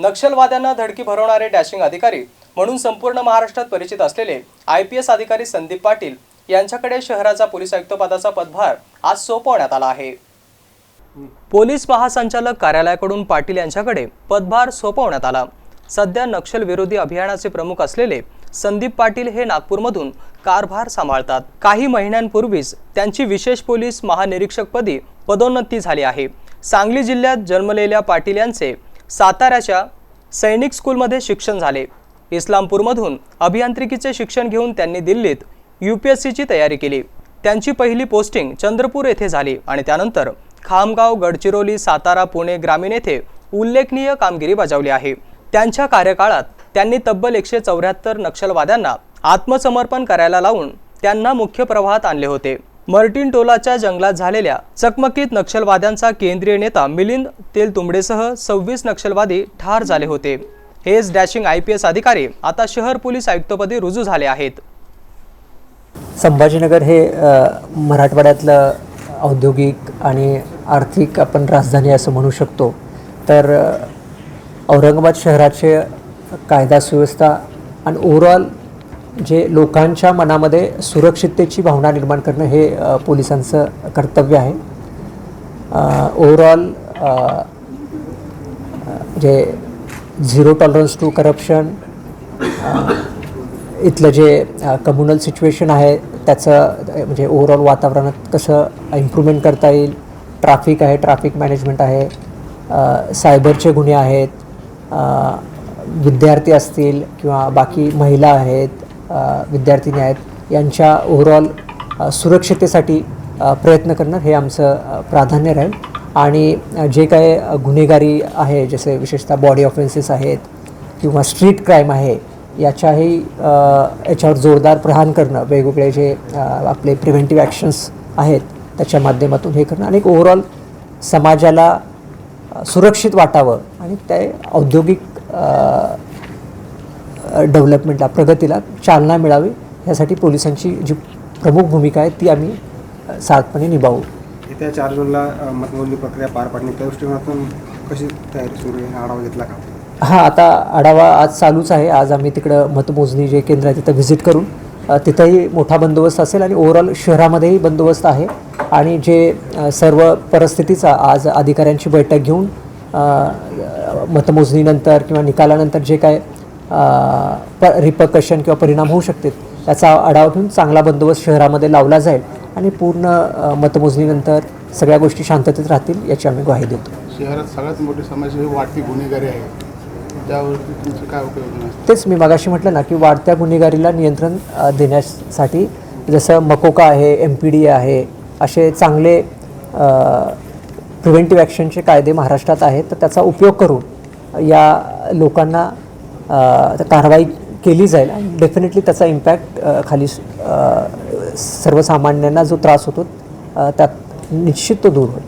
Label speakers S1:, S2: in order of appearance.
S1: नक्षलवाद्यांना धडकी भरवणारे डॅशिंग अधिकारी म्हणून संपूर्ण महाराष्ट्रात परिचित असलेले आय पी एस अधिकारी संदीप पाटील यांच्याकडे शहराचा पोलीस आयुक्त पदाचा पदभार आज सोपवण्यात आला आहे. पोलीस महासंचालक कार्यालयाकडून पाटील यांच्याकडे पदभार सोपवण्यात आला. सध्या नक्षलविरोधी अभियानाचे प्रमुख असलेले संदीप पाटील हे नागपूरमधून कारभार सांभाळतात. काही महिन्यांपूर्वीच त्यांची विशेष पोलीस महानिरीक्षकपदी पदोन्नती झाली आहे. सांगली जिल्ह्यात जन्मलेल्या पाटील यांचे साताऱ्याच्या सैनिक स्कूलमध्ये शिक्षण झाले. इस्लामपूरमधून अभियांत्रिकीचे शिक्षण घेऊन त्यांनी दिल्लीत यू पी एस सीची तयारी केली. त्यांची पहिली पोस्टिंग चंद्रपूर येथे झाली आणि त्यानंतर खामगाव गडचिरोली सातारा पुणे ग्रामीण येथे उल्लेखनीय कामगिरी बजावली आहे. त्यांच्या कार्यकाळात त्यांनी तब्बल एकशे चौऱ्याहत्तर नक्षलवाद्यांना आत्मसमर्पण करायला लावून त्यांना मुख्य प्रवाहात आणले होते. मर्टिन टोलाच्या जंगलात झालेल्या चकमकीत नक्षलवाद्यांचा केंद्रीय नेता मिलिंद तेलतुंबडेसह सव्वीस नक्षलवादी ठार झाले होते. हेच डॅशिंग आय पी एस अधिकारी आता शहर पोलीस आयुक्तपदी रुजू झाले आहेत.
S2: संभाजीनगर हे मराठवाड्यातलं औद्योगिक आणि आर्थिक आपण राजधानी असं म्हणू शकतो. तर औरंगाबाद शहराचे कायदा सुव्यवस्था आणि ओव्हरऑल जे लोकांच्या मनामध्ये सुरक्षिततेची भावना निर्माण करणं हे पोलिसांचं कर्तव्य आहे. ओव्हरऑल जे झिरो टॉलरन्स टू करप्शन इथलं जे कम्युनल सिच्युएशन आहे त्याचं म्हणजे ओव्हरऑल वातावरणात कसं इम्प्रूव्हमेंट करता येईल? ट्रॅफिक आहे ट्रॅफिक मॅनेजमेंट आहे. सायबरचे गुन्हे आहेत. विद्यार्थी असतील किंवा बाकी महिला आहेत. विद्यार्थिनी आहेत. यांच्या ओव्हरऑल सुरक्षतेसाठी प्रयत्न करणं हे आमचं प्राधान्य राहील. आणि जे काय गुन्हेगारी आहे जसे विशेषतः बॉडी ऑफेन्सेस आहेत किंवा स्ट्रीट क्राईम आहे याच्याही याच्यावर जोरदार प्रहार करणं वेगवेगळे जे आपले प्रिव्हेंटिव्ह ॲक्शन्स आहेत त्याच्या माध्यमातून हे करणं. आणि ओव्हरऑल समाजाला सुरक्षित वाटावं आणि ते औद्योगिक डेव्हलपमेंटला प्रगतीला चालना मिळावी यासाठी पोलिसांची जी प्रमुख भूमिका आहे ती आम्ही अ, सार्थपणे निभावू.
S3: येत्या चार जूनला मतमोजणी प्रक्रिया पार पाडणे त्या दृष्टिकोनातून कशी तयारी सुरू आहे आढावा घेतला का?
S2: हां आता आढावा आज चालूच आहे. आज आम्ही तिकडं मतमोजणी जे केंद्र आहे तिथं व्हिजिट करून तिथंही मोठा बंदोबस्त असेल आणि ओव्हरऑल शहरामध्येही बंदोबस्त आहे. आणि जे सर्व परिस्थितीचा आज अधिकाऱ्यांची बैठक घेऊन मतमोजणीनंतर किंवा निकालानंतर जे काय प रिपकशन किंवा परिणाम होऊ शकतात त्याचा आढावा घेऊन चांगला बंदोबस्त शहरामध्ये लावला जाईल आणि पूर्ण मतमोजणीनंतर सगळ्या गोष्टी शांततेत राहतील याची आम्ही ग्वाही देतो.
S4: शहरात सगळ्यात मोठी समस्या ही वाढती गुन्हेगारी आहे. त्यावरती तुमचं काय उपयोग आहे?
S2: तेच मी मागाशी म्हटलं ना की वाढत्या गुन्हेगारीला नियंत्रण देण्यासाठी जसं मकोका आहे एम पी डी आहे असे चांगले प्रिव्हेंटिव्ह ॲक्शनचे कायदे महाराष्ट्रात आहेत तर त्याचा उपयोग करून या लोकांना कारवाई केली जाईल. आणि डेफिनेटली त्याचा इम्पॅक्ट खाली सर्वसामान्यांना जो त्रास होतो त्यात निश्चित तो दूर होईल.